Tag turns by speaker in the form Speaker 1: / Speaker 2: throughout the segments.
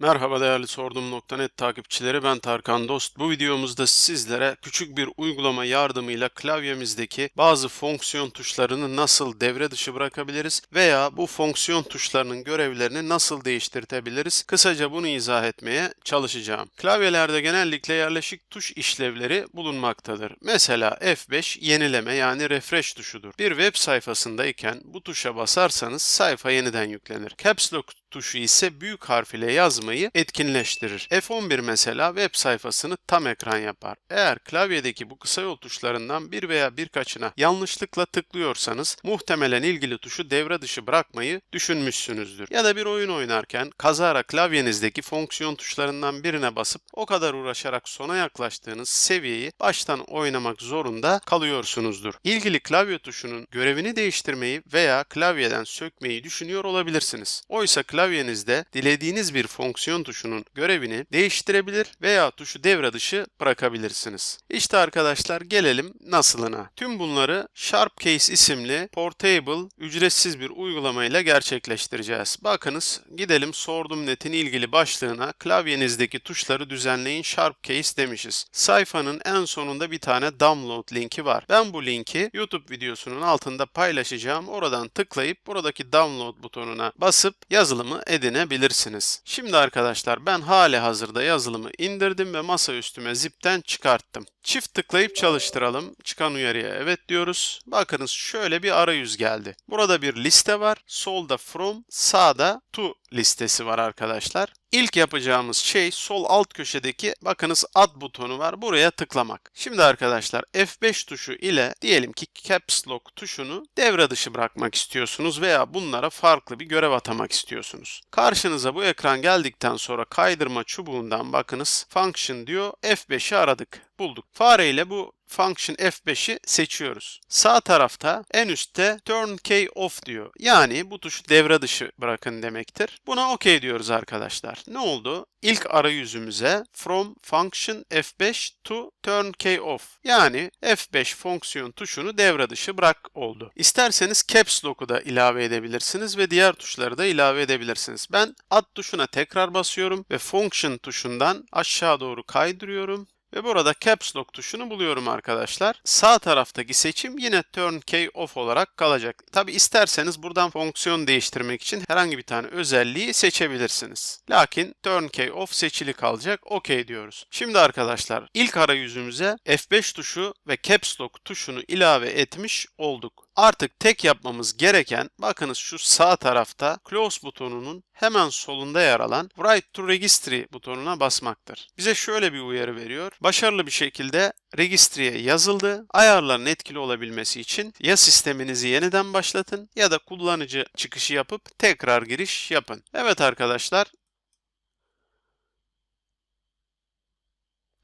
Speaker 1: Merhaba değerli Sordum.net takipçileri ben Tarkan Dost. Bu videomuzda sizlere küçük bir uygulama yardımıyla klavyemizdeki bazı fonksiyon tuşlarını nasıl devre dışı bırakabiliriz veya bu fonksiyon tuşlarının görevlerini nasıl değiştirtebiliriz? Kısaca bunu izah etmeye çalışacağım. Klavyelerde genellikle yerleşik tuş işlevleri bulunmaktadır. Mesela F5 yenileme yani refresh tuşudur. Bir web sayfasındayken bu tuşa basarsanız sayfa yeniden yüklenir. Caps Lock tuşu ise büyük harf ile yazmayı etkinleştirir. F11 mesela web sayfasını tam ekran yapar. Eğer klavyedeki bu kısa yol tuşlarından bir veya birkaçına yanlışlıkla tıklıyorsanız muhtemelen ilgili tuşu devre dışı bırakmayı düşünmüşsünüzdür. Ya da bir oyun oynarken kazara klavyenizdeki fonksiyon tuşlarından birine basıp o kadar uğraşarak sona yaklaştığınız seviyeyi baştan oynamak zorunda kalıyorsunuzdur. İlgili klavye tuşunun görevini değiştirmeyi veya klavyeden sökmeyi düşünüyor olabilirsiniz. Oysa klavyenizde dilediğiniz bir fonksiyon tuşunun görevini değiştirebilir veya tuşu devre dışı bırakabilirsiniz. İşte arkadaşlar gelelim nasılına. Tüm bunları Sharpcase isimli portable ücretsiz bir uygulamayla gerçekleştireceğiz. Bakınız gidelim sordum netin ilgili başlığına klavyenizdeki tuşları düzenleyin Sharpcase demişiz. Sayfanın en sonunda bir tane download linki var. Ben bu linki YouTube videosunun altında paylaşacağım. Oradan tıklayıp buradaki download butonuna basıp yazılımı edinebilirsiniz. Şimdi arkadaşlar ben hali hazırda yazılımı indirdim ve masa üstüme zipten çıkarttım. Çift tıklayıp çalıştıralım. Çıkan uyarıya evet diyoruz. Bakınız şöyle bir arayüz geldi. Burada bir liste var. Solda from, sağda to listesi var arkadaşlar. İlk yapacağımız şey sol alt köşedeki bakınız add butonu var. Buraya tıklamak. Şimdi arkadaşlar F5 tuşu ile diyelim ki Caps Lock tuşunu devre dışı bırakmak istiyorsunuz veya bunlara farklı bir görev atamak istiyorsunuz. Karşınıza bu ekran geldikten sonra kaydırma çubuğundan bakınız function diyor F5'i aradık bulduk. Fare ile bu function F5'i seçiyoruz. Sağ tarafta en üstte turn key off diyor. Yani bu tuşu devre dışı bırakın demektir. Buna OK diyoruz arkadaşlar. Ne oldu? İlk arayüzümüze from function F5 to turn key off. Yani F5 fonksiyon tuşunu devre dışı bırak oldu. İsterseniz caps lock'u da ilave edebilirsiniz ve diğer tuşları da ilave edebilirsiniz. Ben add tuşuna tekrar basıyorum ve function tuşundan aşağı doğru kaydırıyorum. Ve burada Caps Lock tuşunu buluyorum arkadaşlar. Sağ taraftaki seçim yine Turn Key Off olarak kalacak. Tabi isterseniz buradan fonksiyon değiştirmek için herhangi bir tane özelliği seçebilirsiniz. Lakin Turn Key Off seçili kalacak. OK diyoruz. Şimdi arkadaşlar ilk arayüzümüze F5 tuşu ve Caps Lock tuşunu ilave etmiş olduk. Artık tek yapmamız gereken bakınız şu sağ tarafta Close butonunun hemen solunda yer alan Write to Registry butonuna basmaktır. Bize şöyle bir uyarı veriyor. Başarılı bir şekilde Registry'e yazıldı. Ayarların etkili olabilmesi için ya sisteminizi yeniden başlatın ya da kullanıcı çıkışı yapıp tekrar giriş yapın. Evet arkadaşlar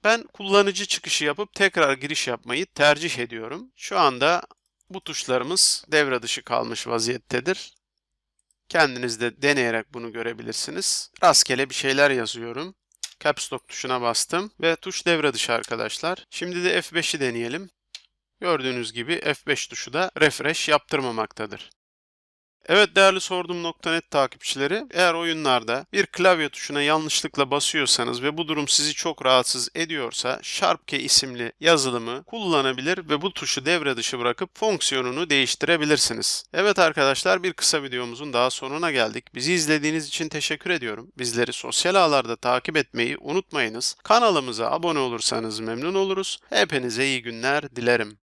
Speaker 1: Ben kullanıcı çıkışı yapıp tekrar giriş yapmayı tercih ediyorum. Şu anda bu tuşlarımız devre dışı kalmış vaziyettedir. Kendiniz de deneyerek bunu görebilirsiniz. Rastgele bir şeyler yazıyorum. Caps Lock tuşuna bastım ve tuş devre dışı arkadaşlar. Şimdi de F5'i deneyelim. Gördüğünüz gibi F5 tuşu da refresh yaptırmamaktadır. Evet değerli Sordum.net takipçileri, eğer oyunlarda bir klavye tuşuna yanlışlıkla basıyorsanız ve bu durum sizi çok rahatsız ediyorsa Sharpkey isimli yazılımı kullanabilir ve bu tuşu devre dışı bırakıp fonksiyonunu değiştirebilirsiniz. Evet arkadaşlar bir kısa videomuzun daha sonuna geldik. Bizi izlediğiniz için teşekkür ediyorum. Bizleri sosyal ağlarda takip etmeyi unutmayınız. Kanalımıza abone olursanız memnun oluruz. Hepinize iyi günler dilerim.